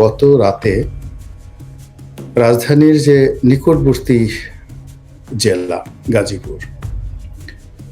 গত রাতে রাজধানীর যে নিকটবর্তী জেলা গাজীপুর,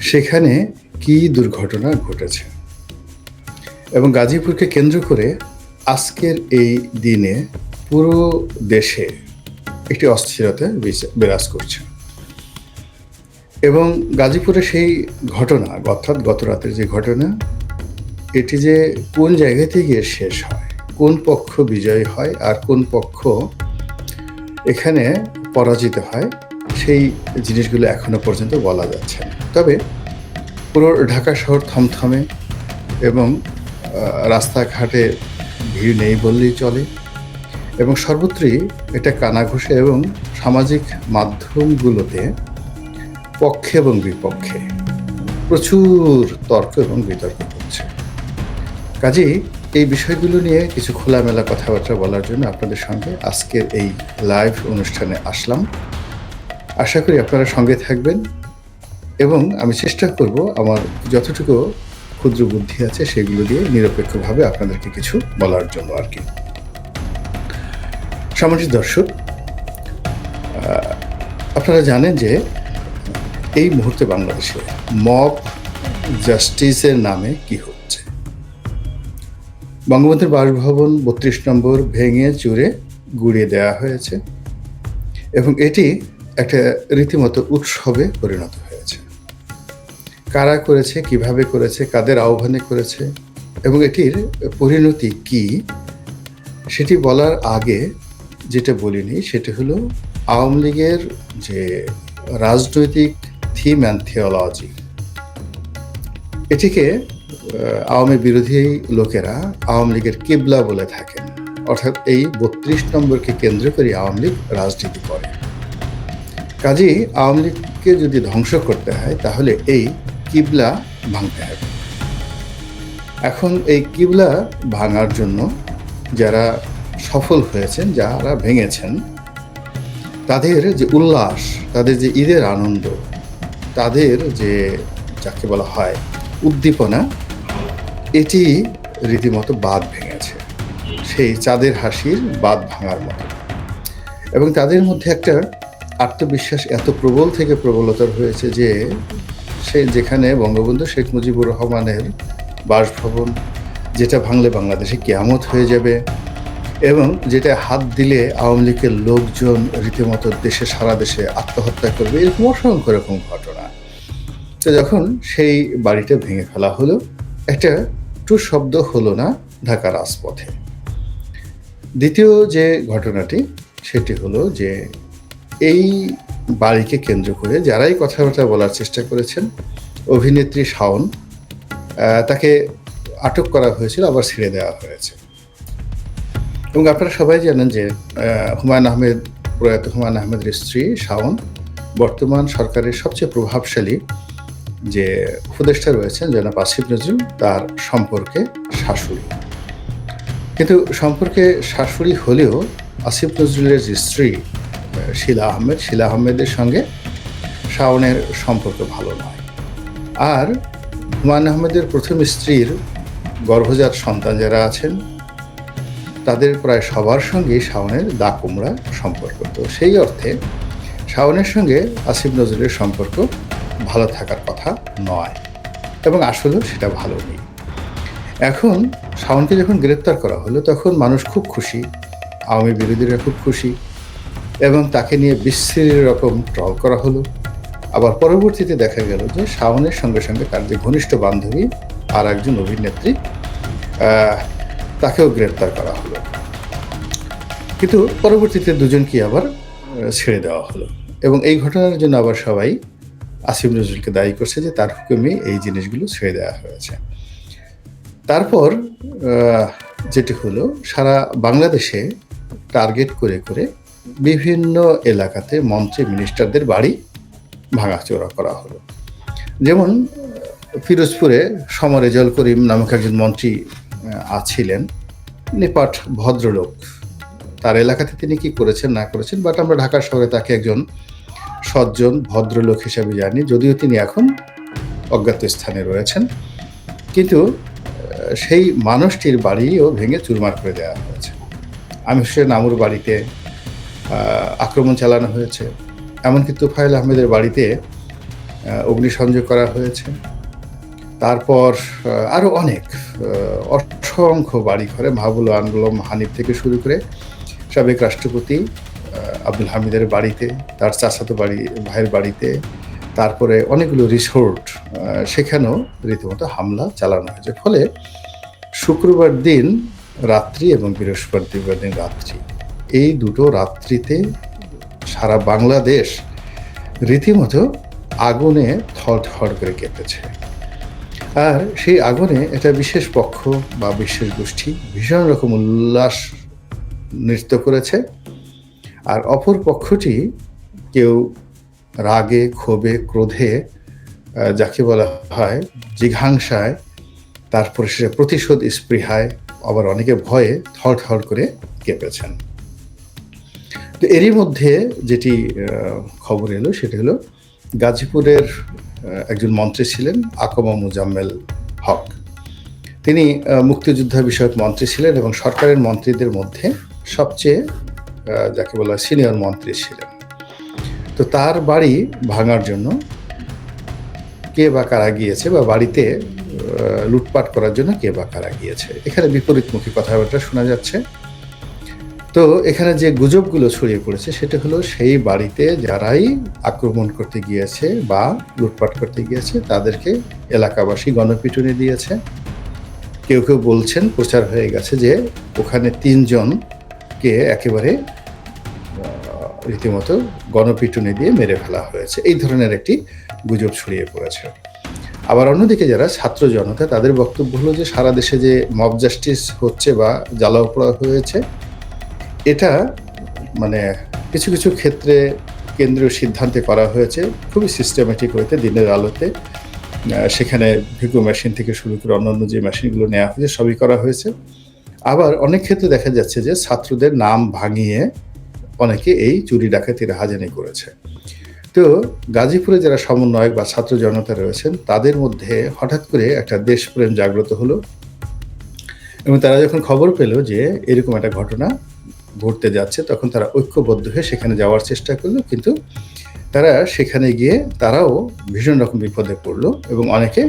সেখানে কি দুর্ঘটনা ঘটেছে? এবং গাজীপুরকে কেন্দ্র করে আজকের এই দিনে পুরো দেশে একটি অস্থিরতা বিরাজ করছে। এবং গাজীপুরে সেই ঘটনা, অর্থাৎ গত রাতের যে ঘটনা, এটি যে কোন জায়গাতে গিয়ে শেষ হয়? কোন পক্ষ বিজয়ী হয় আর কোন পক্ষ এখানে পরাজিত হয়, সেই জিনিসগুলো এখনও পর্যন্ত বলা যাচ্ছে না। তবে পুরো ঢাকা শহর থমথমে এবং রাস্তাঘাটে ভিড় নেই বললেই চলে এবং সর্বত্রই এটা কানাঘুষে এবং সামাজিক মাধ্যমগুলোতে পক্ষে এবং বিপক্ষে প্রচুর তর্ক এবং বিতর্ক হচ্ছে। কাজেই এই বিষয়গুলো নিয়ে কিছু খোলামেলা কথাবার্তা বলার জন্য আপনাদের সঙ্গে আজকের এই লাইভ অনুষ্ঠানে আসলাম। আশা করি আপনারা সঙ্গে থাকবেন এবং আমি চেষ্টা করব আমার যতটুকু ক্ষুদ্র বুদ্ধি আছে সেগুলো দিয়ে নিরপেক্ষভাবে আপনাদেরকে কিছু বলার জন্য আর কি। সামাজিক দর্শক আপনারা জানেন যে এই মুহূর্তে বাংলাদেশে মব জাস্টিসের নামে কি হচ্ছে বঙ্গবন্ধুর বাসভবন বত্রিশ নম্বর ভেঙে চুরে গুড়িয়ে দেওয়া হয়েছে এবং এটি একটা রীতিমতো উৎসবে পরিণত হয়েছে। কারা করেছে, কীভাবে করেছে, কাদের আহ্বানে করেছে এবং এটির পরিণতি কি, সেটি বলার আগে যেটা বলিনি সেটা হলো আওয়ামী লীগের যে রাজনৈতিক থিম অ্যান্ড থিওলজি এটিকে আওয়ামী বিরোধী লোকেরা আওয়ামী লীগের কিবলা বলে থাকেন। অর্থাৎ এই বত্রিশ নম্বরকে কেন্দ্র করে আওয়ামী লীগ রাজনীতি করে। কাজেই আওয়ামী লীগকে যদি ধ্বংস করতে হয়, তাহলে এই কিবলা ভাঙতে হবে। এখন এই কিবলা ভাঙার জন্য যারা সফল হয়েছেন, যারা ভেঙেছেন, তাদের যে উল্লাস, তাদের যে ঈদের আনন্দ, তাদের যে, যাকে বলা হয় উদ্দীপনা, এটি রীতিমতো বাদ ভেঙেছে। সেই চাঁদের হাসির বাদ ভাঙার মতো। এবং তাদের মধ্যে একটা আত্মবিশ্বাস এত প্রবল থেকে প্রবলতর হয়েছে যে, সে যেখানে বঙ্গবন্ধু শেখ মুজিবুর রহমানের বাসভবন, যেটা ভাঙলে বাংলাদেশে কেয়ামত হয়ে যাবে এবং যেটা হাত দিলে আওয়ামী লীগের লোকজন রীতিমতো দেশে সারা দেশে আত্মহত্যা করবে, এরকম অসংখ্য রকম ঘটনা। তো যখন সেই বাড়িটা ভেঙে ফেলা হলো, একটা টু শব্দ হলো না ঢাকা রাজপথে। দ্বিতীয় যে ঘটনাটি, সেটি হলো যে এই বাড়িকে কেন্দ্র করে যারাই কথাবার্তা বলার চেষ্টা করেছেন, অভিনেত্রী শাওন তাকে আটক করা হয়েছিল, আবার ছেড়ে দেওয়া হয়েছে। এবং আপনারা সবাই জানেন যে হুমায়ুন আহমেদ প্রয়াত হুমায়ুন আহমেদের স্ত্রী শাওন বর্তমান সরকারের সবচেয়ে প্রভাবশালী যে উপদেষ্টা রয়েছেন জনাব আসিফ নজরুল, তার সম্পর্কে শাশুড়ি। কিন্তু সম্পর্কে শাশুড়ি হলেও আসিফ নজরুলের যে স্ত্রী শিলা আহমেদ, শিলা আহমেদের সঙ্গে শাওনের সম্পর্ক ভালো নয়। আর হুমায়ুন আহমেদের প্রথম স্ত্রীর গর্ভজাত সন্তান যারা আছেন, তাদের প্রায় সবার সঙ্গেই শাওনের দা কুমড়া সম্পর্ক। তো সেই অর্থে শাওনের সঙ্গে আসিফ নজরুলের সম্পর্ক ভালো থাকার কথা নয়। এবং আসলেও সেটা ভালো নেই। এখন শাওনকে যখন গ্রেপ্তার করা হলো, তখন মানুষ খুব খুশি, আওয়ামী বিরোধীরা খুব খুশি এবং তাকে নিয়ে বিশ্রী রকম ট্রল করা হলো। আবার পরবর্তীতে দেখা গেল যে শাওনের সঙ্গে সঙ্গে তার যে ঘনিষ্ঠ বান্ধবী আর একজন অভিনেত্রী তাকেও গ্রেপ্তার করা হলো। কিন্তু পরবর্তীতে দুজনকে আবার ছেড়ে দেওয়া হলো। এবং এই ঘটনার জন্য আবার সবাই আসিফ নজরুলকে দায়ী করছে যে তার হুকুমে এই জিনিসগুলো ছেড়ে দেওয়া হয়েছে। তারপর যেটি হলো, সারা বাংলাদেশে টার্গেট করে করে বিভিন্ন এলাকাতে মন্ত্রী, মিনিস্টারদের বাড়ি ভাঙাচোরা করা হলো। যেমন, ফিরোজপুরে সমর রেজল করিম নামক একজন মন্ত্রী আছিলেন। নিপাট ভদ্রলোক, তার এলাকাতে তিনি কি করেছেন, না করেছেন বাট আমরা ঢাকা শহরে তাকে একজন সজ্জন ভদ্রলোক হিসেবে জানি, যদিও তিনি এখন অজ্ঞাত স্থানে রয়েছেন। কিন্তু সেই মানুষটির বাড়িও ভেঙে চুরমার করে দেওয়া হয়েছে। আমির হোসেন আমুর বাড়িতে আক্রমণ চালানো হয়েছে। এমনকি তুফাইল আহমেদের বাড়িতে অগ্নিসংযোগ করা হয়েছে। তারপর আরও অনেক অসংখ্য বাড়ি ঘরে মাহবুল আনগুলম হানিফ থেকে শুরু করে সাবেক রাষ্ট্রপতি আব্দুল হামিদের বাড়িতে, তার চাচাতো বাড়ি, ভাইয়ের বাড়িতে, তারপরে অনেকগুলো রিসোর্ট সেখানেও রীতিমতো হামলা চালানো হয়েছে। ফলে শুক্রবার দিন রাত্রি এবং বৃহস্পতিবার দিন রাত্রি, এই দুটো রাত্রিতে সারা বাংলাদেশ রীতিমতো আগুনে থরথর করে কেঁপেছে। আর সেই আগুনে এটা বিশেষ পক্ষ বা বিশেষ গোষ্ঠী ভীষণ রকম উল্লাস নৃত্য করেছে। আর অপর পক্ষটি কেউ রাগে, ক্ষোভে, ক্রোধে যাকে বলা হয় জিঘাংসায়, তারপরে সে প্রতিশোধ স্পৃহায়, আবার অনেকে ভয়ে থর থর করে কেঁপেছেন। তো এরই মধ্যে যেটি খবর এলো সেটি হলো গাজীপুরের একজন মন্ত্রী ছিলেন আকমা মুজাম্মেল হক। তিনি মুক্তিযোদ্ধা বিষয়ক মন্ত্রী ছিলেন এবং সরকারের মন্ত্রীদের মধ্যে সবচেয়ে যাকে বলা সিনিয়র মন্ত্রী ছিলেন। তো তার বাড়ি ভাঙার জন্য কে বা কারা গিয়েছে বা বাড়িতে লুটপাট করার জন্য কে বা কারা গিয়েছে? এখানে বিপরীতমুখী কথাবার্তা শোনা যাচ্ছে। তো এখানে যে গুজবগুলো ছড়িয়ে পড়েছে, সেটা হলো সেই বাড়িতে যারাই আক্রমণ করতে গিয়েছে বা লুটপাট করতে গিয়েছে, তাদেরকে এলাকাবাসী গণপিটুনি দিয়েছে। কেউ কেউ বলছেন, প্রচার হয়ে গেছে যে ওখানে তিনজনকে একেবারে রীতিমতো গণপিটুনি দিয়ে মেরে ফেলা হয়েছে। এই ধরনের একটি গুজব ছড়িয়ে পড়েছে। আবার অন্যদিকে যারা ছাত্র জনতা, তাদের বক্তব্য হলো যে, সারা দেশে যে মব জাস্টিস হচ্ছে বা জ্বালাও পোড়া হয়েছে, এটা মানে কিছু কিছু ক্ষেত্রে কেন্দ্রীয় সিদ্ধান্তে করা হয়েছে। খুবই সিস্টেমেটিক হইতে দিনের আলোতে। সেখানে ভিগো মেশিন থেকে শুরু করে অন্যান্য যে মেশিনগুলো নেওয়া হয়েছে, সবই করা হয়েছে। আবার অনেক ক্ষেত্রে দেখা যাচ্ছে যে, ছাত্রদের নাম ভাঙিয়ে অনেকে এই চুরি ডাকাতির হাজানি করেছে। তো গাজীপুরে যারা সমন্বয়ক বা ছাত্র জনতা রয়েছেন, তাদের মধ্যে হঠাৎ করে একটা দেশপ্রেম জাগ্রত হলো এবং তারা যখন খবর পেল যে এরকম একটা ঘটনা ঘটতে যাচ্ছে, তখন তারা ঐক্যবদ্ধ হয়ে সেখানে যাওয়ার চেষ্টা করল। কিন্তু তারা সেখানে গিয়ে তারাও ভীষণ রকম বিপদে পড়ল এবং অনেকে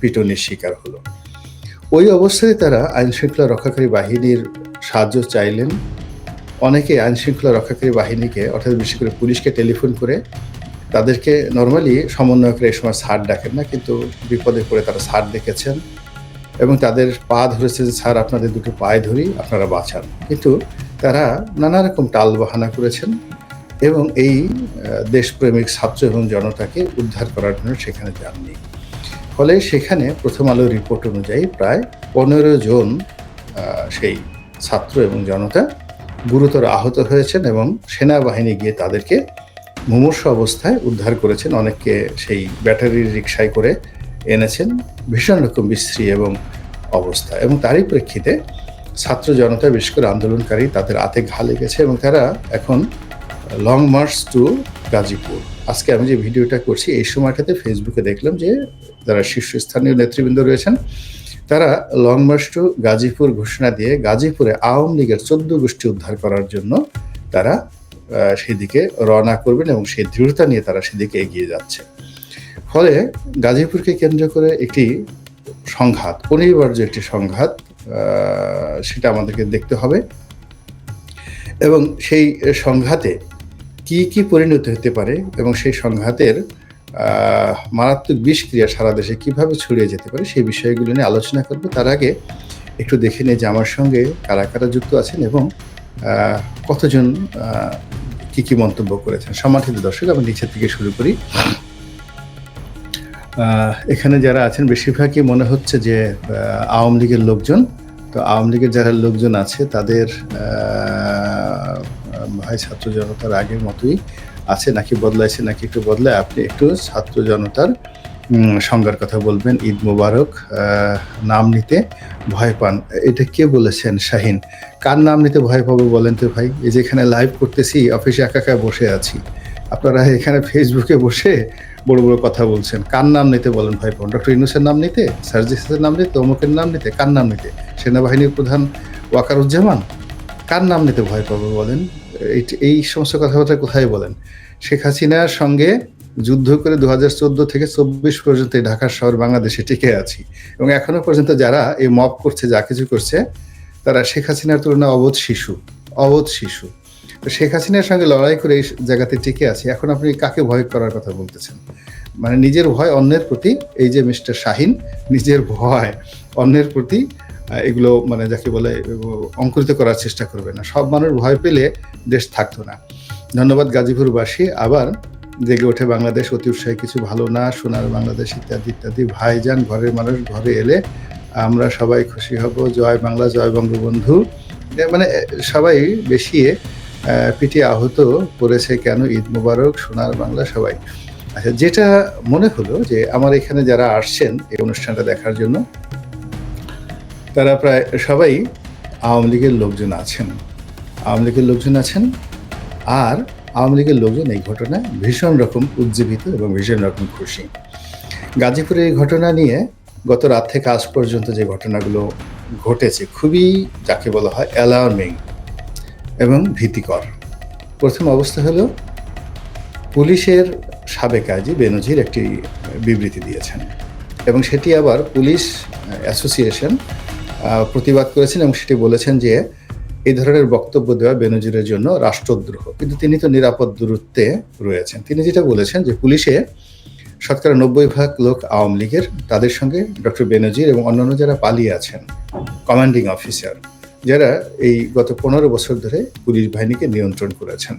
পিটনির শিকার হলো। ওই অবস্থায় তারা আইন শৃঙ্খলা রক্ষাকারী বাহিনীর সাহায্য চাইলেন। অনেকে আইন শৃঙ্খলা রক্ষাকারী বাহিনীকে, অর্থাৎ বিশেষ করে পুলিশকে টেলিফোন করে তাদেরকে নর্মালি সমন্বয়করা এই সময় সার ডাকেন না, কিন্তু বিপদে পড়ে তারা সার দেখেছেন এবং তাদের পা ধরেছে যে স্যার, আপনাদের দুটো পায়ে ধরি, আপনারা বাঁচান। কিন্তু তারা নানা রকম টাল বাহানা করেছেন এবং এই দেশপ্রেমিক ছাত্র এবং জনতাকে উদ্ধার করার জন্য সেখানে যাননি। ফলে সেখানে প্রথম আলোর রিপোর্ট অনুযায়ী প্রায় পনেরো জন সেই ছাত্র এবং জনতা গুরুতর আহত হয়েছেন এবং সেনাবাহিনী গিয়ে তাদেরকে মুমূর্ষ অবস্থায় উদ্ধার করেছেন। অনেককে সেই ব্যাটারির রিক্সায় করে এনেছেন। ভীষণ রকম বিশ্রী এবং অবস্থা। এবং তারই প্রেক্ষিতে ছাত্র জনতা, বিশেষ করে আন্দোলনকারী, তাদের হাতে ঘা লেগেছে এবং তারা এখন লং মার্চ টু গাজীপুর। আজকে আমি যে ভিডিওটা করছি, এই সময়টাতে ফেসবুকে দেখলাম যে যারা শীর্ষস্থানীয় নেতৃবৃন্দ রয়েছেন তারা লং মার্চ টু গাজীপুর ঘোষণা দিয়ে গাজীপুরে আওয়ামী লীগের চোদ্দ গোষ্ঠী উদ্ধার করার জন্য তারা সেদিকে রওনা করবেন এবং সেই দৃঢ়তা নিয়ে তারা সেদিকে এগিয়ে যাচ্ছে। ফলে গাজীপুরকে কেন্দ্র করে একটি সংঘাত, অনিবার্য একটি সংঘাত সেটা আমাদেরকে দেখতে হবে। এবং সেই সংঘাতে কি কি পরিণতি হতে পারে এবং সেই সংঘাতের মারাত্মক বিষক্রিয়া সারা দেশে কীভাবে ছড়িয়ে যেতে পারে সেই বিষয়গুলো নিয়ে আলোচনা করব। তার আগে একটু দেখে নিই যে আমার সঙ্গে কারা কারা যুক্ত আছেন এবং কতজন কি কি মন্তব্য করেছেন। সম্মানিত দর্শক, আমি নিচের থেকে শুরু করি। এখানে যারা আছেন, বেশিরভাগই মনে হচ্ছে যে আওয়ামী লীগের লোকজন। তো আওয়ামী লীগের যারা লোকজন আছে, তাদের ভাই ছাত্র জনতার আগের মতোই আছে নাকি বদলাইছে, নাকি একটু বদলায়, আপনি একটু ছাত্র জনতার সংজ্ঞার কথা বলবেন, ঈদ মুবারক নাম নিতে ভয় পান। এটা কে বলেছেন, শাহিন? কার নাম নিতে ভয় পাবো বলেন তো ভাই? এই যে এখানে লাইভ করতেছি অফিসে একা একা বসে আছি। আপনারা এখানে ফেসবুকে বসে বড় বড় কথা বলছেন। কার নাম নিতে বলেন ভাই পান? ডক্টর ইনুসের নাম নিতে? সার্জিসের নাম নিতে? অমুকের নাম নিতে? কার নাম নিতে? সেনাবাহিনীর প্রধান ওয়াকারুজ্জামান? কার নাম নিতে ভয় পাবো বলেন? এই- সমস্ত কথাবার্তা কোথায় বলেন? শেখ হাসিনার সঙ্গে যুদ্ধ করে দু হাজার চোদ্দ থেকে চব্বিশ পর্যন্ত ঢাকার শহর বাংলাদেশে টিকে আছি। এবং এখনও পর্যন্ত যারা এই মব করছে, যা কিছু করছে, তারা শেখ হাসিনার তুলনায় অবোধ শিশু অবোধ শিশু। তো শেখ হাসিনার সঙ্গে লড়াই করে এই জায়গাতে টিকে আছি। এখন আপনি কাকে ভয় করার কথা বলতেছেন? মানে নিজের ভয় অন্যের প্রতি, এই যে মিস্টার শাহিন, নিজের ভয় অন্যের প্রতি এগুলো মানে যাকে বলে অঙ্কুরিত করার চেষ্টা করবে না। সব মানুষ ভয় পেলে দেশ থাকতো না। ধন্যবাদ গাজীপুরবাসী। আবার জেগে ওঠে বাংলাদেশ, অতি উৎসাহী, কিছু ভালো না সোনার বাংলাদেশ ইত্যাদি ইত্যাদি। ভাইজান, ঘরের মানুষ ঘরে এলে আমরা সবাই খুশি হব। জয় বাংলা, জয় বঙ্গবন্ধু। মানে সবাই বেশি পিটিয়ে আহত করেছে কেন? ঈদ মুবারক, সোনার বাংলা, সবাই। আচ্ছা যেটা মনে হলো যে, আমার এখানে যারা আসছেন এই অনুষ্ঠানটা দেখার জন্য তারা প্রায় সবাই আওয়ামী লীগের লোকজন আছেন। আওয়ামী লীগের লোকজন আছেন আর আওয়ামী লীগের লোকজন এই ঘটনায় ভীষণ রকম উজ্জীবিত এবং ভীষণ রকম খুশি। গাজীপুরের এই ঘটনা নিয়ে গত রাত থেকে আজ পর্যন্ত যে ঘটনাগুলো ঘটেছে খুবই, যাকে বলা হয় অ্যালার্মিং এবং ভীতিকর। প্রথম অবস্থা হলো পুলিশের সাবেক আইজি বেনজির একটি বিবৃতি দিয়েছেন এবং সেটি আবার পুলিশ অ্যাসোসিয়েশন প্রতিবাদ করেছেন এবং সেটি বলেছেন যে এই ধরনের বক্তব্য দেওয়া বেনজিরের জন্য রাষ্ট্রদ্রোহ। কিন্তু তিনি তো নিরাপদ দূরত্বে রয়েছেন। তিনি যেটা বলেছেন যে পুলিশে শতকরা নব্বই ভাগ লোক আওয়ামী লীগের, তাদের সঙ্গে ডক্টর বেনজির এবং অন্যান্য যারা পালিয়ে আছেন কমান্ডিং অফিসার যারা এই গত পনেরো বছর ধরে পুলিশ বাহিনীকে নিয়ন্ত্রণ করেছেন।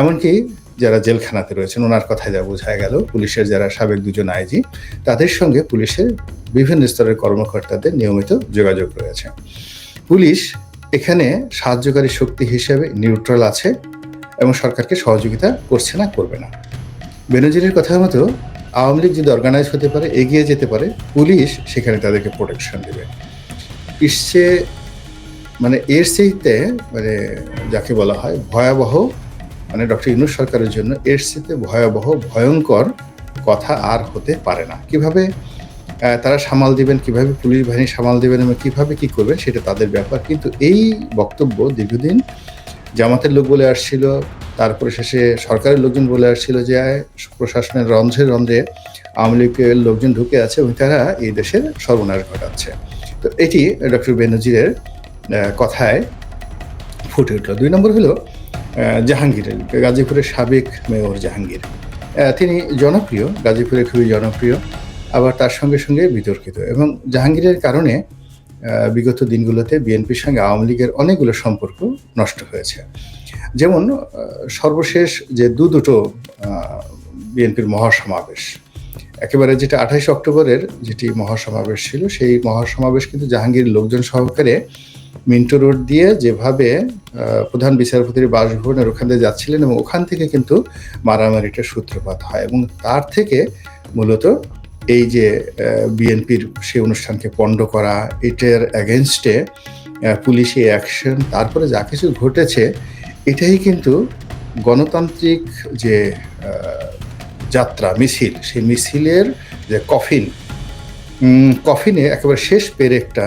এমনকি যারা জেলখানাতে রয়েছেন, ওনার কথায় যা বোঝা গেল। পুলিশের যারা সাবেক দুজন আইজি, তাদের সঙ্গে পুলিশের বিভিন্ন স্তরের কর্মকর্তাদের নিয়মিত যোগাযোগ রয়েছে। পুলিশ এখানে সাহায্যকারী শক্তি হিসেবে নিউট্রাল আছে এবং সরকারকে সহযোগিতা করছে না, করবে না। বেনজিরের কথা মতো আওয়ামী লীগ যদি অর্গানাইজ হতে পারে, এগিয়ে যেতে পারে, পুলিশ সেখানে তাদেরকে প্রোটেকশন দেবে। ইসছে মানে এর সেইতে মানে যাকে বলা হয় ভয়াবহ মানে ডক্টর ইউনুস সরকারের জন্য এর সাথে ভয়াবহ, ভয়ঙ্কর কথা আর হতে পারে না। কীভাবে তারা সামাল দিবেন, কীভাবে পুলিশ বাহিনী সামাল দিবেন এবং কীভাবে কী করবেন সেটা তাদের ব্যাপার। কিন্তু এই বক্তব্য দীর্ঘদিন জামাতের লোক বলে আসছিল, তারপরে শেষে সরকারের লোকজন বলে আসছিল যে প্রশাসনের রন্ধ্রে রন্ধ্রে আওয়ামী লীগের লোকজন ঢুকে আছে এবং তারা এই দেশের সর্বনাশ ঘটাচ্ছে। তো এটি ডক্টর বেনজিরের কথায় ফুটে উঠল। দুই নম্বর হলো আহ, জাহাঙ্গীরের গাজীপুরের সাবেক মেয়র জাহাঙ্গীর। তিনি জনপ্রিয় গাজীপুরে খুবই জনপ্রিয় আবার তার সঙ্গে সঙ্গে বিতর্কিত। এবং জাহাঙ্গীরের কারণে বিগত দিনগুলোতে বিএনপির সঙ্গে আওয়ামী লীগের অনেকগুলো সম্পর্ক নষ্ট হয়েছে। যেমন সর্বশেষ যে দু দুটো বিএনপির মহাসমাবেশ একেবারে যেটা আঠাইশ অক্টোবরের যেটি মহাসমাবেশ ছিল সেই মহাসমাবেশ কিন্তু জাহাঙ্গীর লোকজন সহকারে মিন্টো রোড দিয়ে যেভাবে প্রধান বিচারপতির বাসভবনের ওখান দিয়ে যাচ্ছিলেন এবং ওখান থেকে কিন্তু মারামারিটার সূত্রপাত হয় এবং তার থেকে মূলত এই যে বিএনপির সেই অনুষ্ঠানকে পণ্ড করা, এটার অ্যাগেনস্টে পুলিশি অ্যাকশন তারপরে যা কিছু ঘটেছে, এটাই কিন্তু গণতান্ত্রিক যে যাত্রা, মিছিল, সেই মিছিলের যে কফিন কফিনে একেবারে শেষ পেরেকটা